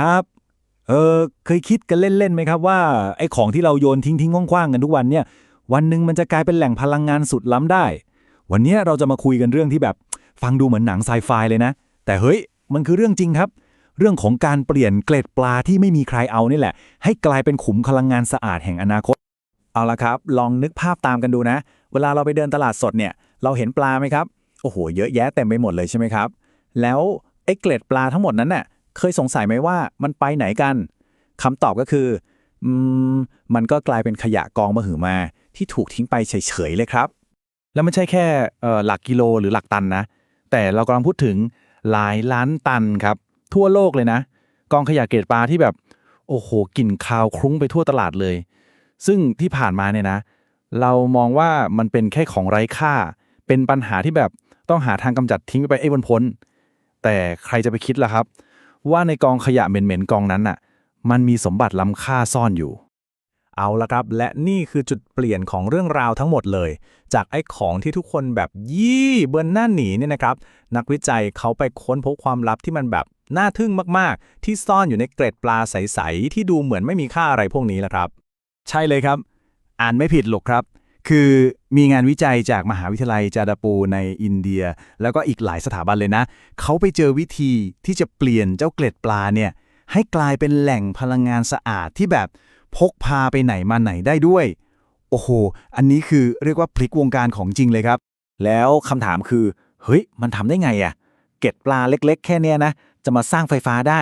ครับเออเคยคิดกันเล่นๆไหมครับว่าไอ้ของที่เราโยนทิ้งๆคว้างๆกันทุกวันเนี่ย วันหนึ่งมันจะกลายเป็นแหล่งพลังงานสุดล้ำได้ วันเนี้ยเราจะมาคุยกันเรื่องที่แบบฟังดูเหมือนหนังไซไฟเลยนะ แต่เฮ้ยมันคือเรื่องจริงครับ เรื่องของการเปลี่ยนเกล็ดปลาที่ไม่มีใครเอานี่แหละ ให้กลายเป็นขุมพลังงานสะอาดแห่งอนาคต เอาละครับ ลองนึกภาพตามกันดูนะ เวลาเราไปเดินตลาดสดเนี่ย เราเห็นปลาไหมครับ โอ้โห เยอะแยะเต็มไปหมดเลยใช่ไหมครับ แล้วไอ้เกล็ดปลาทั้งหมดนั้นน่ะ เคยสงสัยไหมว่ามันไปไหนกัน คำตอบก็คืออืมมันก็กลายเป็นขยะกองมหึมา ที่ถูกทิ้งไปเฉยๆเลยครับ แล้วไม่ใช่แค่หลักกิโลหรือหลักตันนะ แต่เรากำลังพูดถึงหลายล้านตันครับ ทั่วโลกเลยนะ กองขยะเกล็ดปลาที่แบบ โอ้โหกลิ่นคาวคลุ้งไปทั่วตลาดเลย ซึ่งที่ผ่านมาเนี่ยนะ เรามองว่ามันเป็นแค่ของไร้ค่า เป็นปัญหาที่แบบต้องหาทางกำจัดทิ้งไปไอ้บนพ้นแต่ใครจะไปคิดล่ะครับ ว่าในกองขยะเหม็นๆกองนั้นน่ะ มันมีสมบัติล้ำค่าซ่อนอยู่ เอาละครับ และนี่คือจุดเปลี่ยนของเรื่องราวทั้งหมดเลย จากไอ้ของที่ทุกคนแบบยี่เบิร์นหน้าหนีเนี่ยนะครับ นักวิจัยเขาไปค้นพบความลับที่มันแบบน่าทึ่งมากๆ ที่ซ่อนอยู่ในเกล็ดปลาใส ๆ ที่ดูเหมือนไม่มีค่าอะไรพวกนี้แหละครับ ใช่เลยครับ อ่านไม่ผิดหรอกครับ คือมีงานวิจัยจากมหาวิทยาลัยจาดาปูในอินเดีย แล้วก็อีกหลายสถาบันเลยนะ เขาไปเจอวิธีที่จะเปลี่ยนเจ้าเกล็ดปลาเนี่ยให้กลายเป็นแหล่งพลังงานสะอาดที่แบบพกพาไปไหนมาไหนได้ด้วย โอ้โห อันนี้คือเรียกว่าพลิกวงการของจริงเลยครับ แล้วคำถามคือ เฮ้ย มันทำได้ไงอะเกล็ดปลาเล็ก ๆ แค่เนี้ยนะ จะมาสร้างไฟฟ้าได้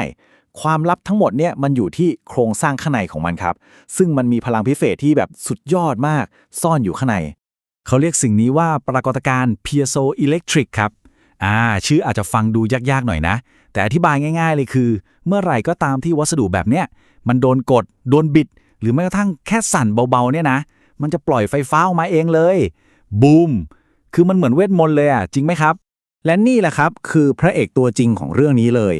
ความลับทั้งหมดเนี่ยมันอยู่ที่โครงสร้างข้างในของมันครับ ซึ่งมันมีพลังพิเศษที่แบบสุดยอดมาก ซ่อนอยู่ข้างใน เขาเรียกสิ่งนี้ว่าปรากฏการณ์ piezo electric ครับอ่าชื่ออาจจะฟังดูยากๆหน่อยนะ แต่อธิบายง่าย ๆ เลยคือ เมื่อไหร่ก็ตามที่วัสดุแบบเนี้ยมันโดนกด โดนบิด หรือแม้กระทั่งแค่สั่นเบาๆเนี่ยนะ มันจะปล่อยไฟฟ้าออกมาเองเลยบูมคือมันเหมือนเวทมนต์เลยอะจริงไหมครับ และนี่แหละครับคือพระเอกตัวจริงของเรื่องนี้เลย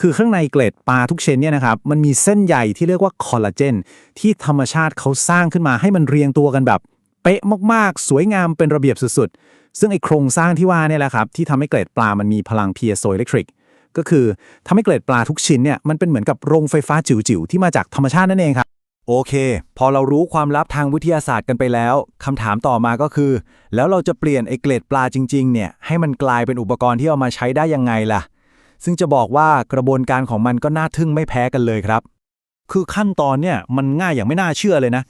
คือข้างในเกล็ดปลาทุกชนเนี่ยนะครับมันมีเส้นใยที่เรียกว่าคอลลาเจนที่ธรรมชาติเขาสร้างขึ้นมาให้มันเรียงตัวกันแบบเป๊ะมากๆ สวยงามเป็นระเบียบสุดๆ ซึ่งไอโครงสร้างที่ว่าเนี่ยแหละครับที่ทำให้เกล็ดปลามันมีพลัง piezo electric ก็คือทำให้เกล็ดปลาทุกชิ้นเนี่ยมันเป็นเหมือนกับโรงไฟฟ้าจิ๋วๆที่มาจากธรรมชาตินั่นเองครับโอเค พอเรารู้ความลับทางวิทยาศาสตร์กันไปแล้วคำถามต่อมาก็คือ แล้วเราจะเปลี่ยนไอเกล็ดปลาจริง ๆ เนี่ย ให้มันกลายเป็นอุปกรณ์ที่เอามาใช้ได้ยังไงล่ะ ซึ่งจะบอกว่ากระบวนการของมันก็น่าทึ่งไม่แพ้กันเลยครับ คือขั้นตอนเนี่ยมันง่ายอย่างไม่น่าเชื่อเลยนะ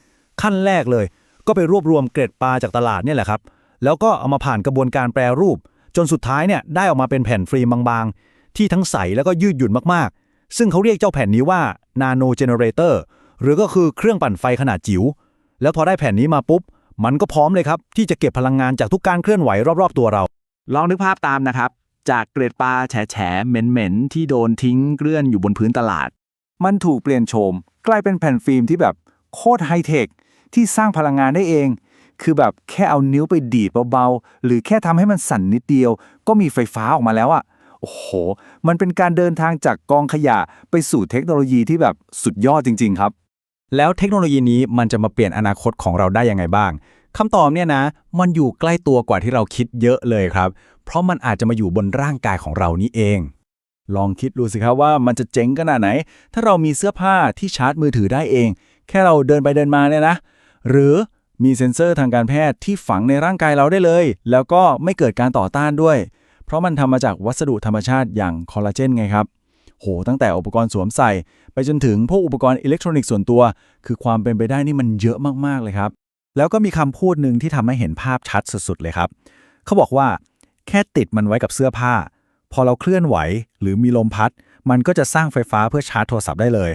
ขั้นแรกเลย ก็ไปรวบรวมเกล็ดปลาจากตลาดเนี่ยแหละครับ แล้วก็เอามาผ่านกระบวนการแปรรูป จนสุดท้ายเนี่ยได้ออกมาเป็นแผ่นฟิล์มบางๆ ที่ทั้งใสแล้วก็ยืดหยุ่นมากๆ ซึ่งเขาเรียกเจ้าแผ่นนี้ว่า nano generator หรือก็คือเครื่องปั่นไฟขนาดจิ๋วแล้วพอได้แผ่นนี้มาปุ๊บ มันก็พร้อมเลยครับ ที่จะเก็บพลังงานจากทุกการเคลื่อนไหวรอบ ๆ ตัวเรา ลองนึกภาพตามนะครับ จากเกล็ดปลาแฉะเหม็นๆที่โดนทิ้งเกลื่อนอยู่บนพื้นตลาด มันถูกเปลี่ยนโฉมกลายเป็นแผ่นฟิล์มที่แบบโคตรไฮเทคที่สร้างพลังงานได้เอง คือแบบแค่เอานิ้วไปดีดเบาๆ หรือแค่ทำให้มันสั่นนิดเดียว ก็มีไฟฟ้าออกมาแล้วอะโอ้โห มันเป็นการเดินทางจากกองขยะไปสู่เทคโนโลยีที่แบบสุดยอดจริง ๆ ครับ แล้วเทคโนโลยีนี้มันจะมาเปลี่ยนอนาคตของเราได้ยังไงบ้างคำตอบเนี่ยนะ มันอยู่ใกล้ตัวกว่าที่เราคิดเยอะเลยครับ เพราะมันอาจจะมาอยู่บนร่างกายของเรานี่เอง ลองคิดดูสิครับว่ามันจะเจ๋งขนาดไหน ถ้าเรามีเสื้อผ้าที่ชาร์จมือถือได้เอง แค่เราเดินไปเดินมาเนี่ยนะ หรือมีเซ็นเซอร์ทางการแพทย์ที่ฝังในร่างกายเราได้เลย แล้วก็ไม่เกิดการต่อต้านด้วย เพราะมันทำมาจากวัสดุธรรมชาติอย่างคอลลาเจนไงครับโห ตั้งแต่อุปกรณ์สวมใส่ ไปจนถึงพวกอุปกรณ์อิเล็กทรอนิกส์ส่วนตัว คือความเป็นไปได้นี่มันเยอะมาก ๆ เลยครับ แล้วก็มีคำพูดหนึ่งที่ทำให้เห็นภาพชัดสุด ๆ เลยครับ เขาบอกว่า แค่ติดมันไว้กับเสื้อผ้า พอเราเคลื่อนไหวหรือมีลมพัด มันก็จะสร้างไฟฟ้าเพื่อชาร์จโทรศัพท์ได้เลย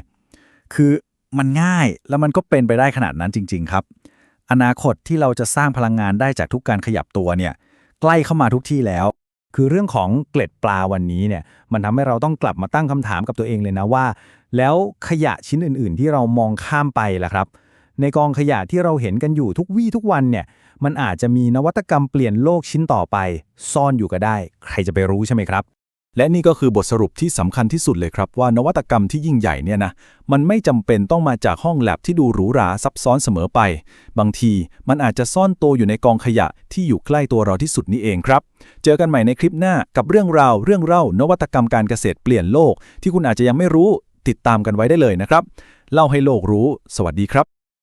คือมันง่ายแล้วมันก็เป็นไปได้ขนาดนั้นจริง ๆ ครับ อนาคตที่เราจะสร้างพลังงานได้จากทุกการขยับตัวเนี่ยใกล้เข้ามาทุกที่แล้ว คือเรื่องของเกล็ดปลาวันนี้เนี่ยมันทำให้เราต้องกลับมาตั้งคำถามกับตัวเองเลยนะว่า แล้วขยะชิ้นอื่น ๆ ที่เรามองข้ามไปล่ะครับ ในกองขยะที่เราเห็นกันอยู่ทุกวี่ทุกวันเนี่ย มันอาจจะมีนวัตกรรมเปลี่ยนโลกชิ้นต่อไป ซ่อนอยู่ก็ได้ ใครจะไปรู้ใช่ไหมครับ และนี่ก็คือบทสรุปที่สำคัญที่สุดเลยครับว่านวัตกรรมที่ยิ่งใหญ่เนี่ยนะมันไม่จำเป็นต้องมาจากห้องแลบที่ดูหรูหราซับซ้อนเสมอไป บางทีมันอาจจะซ่อนตัวอยู่ในกองขยะที่อยู่ใกล้ตัวเราที่สุดนี่เองครับ เจอกันใหม่ในคลิปหน้ากับเรื่องราว เรื่องเล่านวัตกรรมการเกษตรเปลี่ยนโลก ที่คุณอาจจะยังไม่รู้ ติดตามกันไว้ได้เลยนะครับ เล่าให้โลกรู้ สวัสดีครับ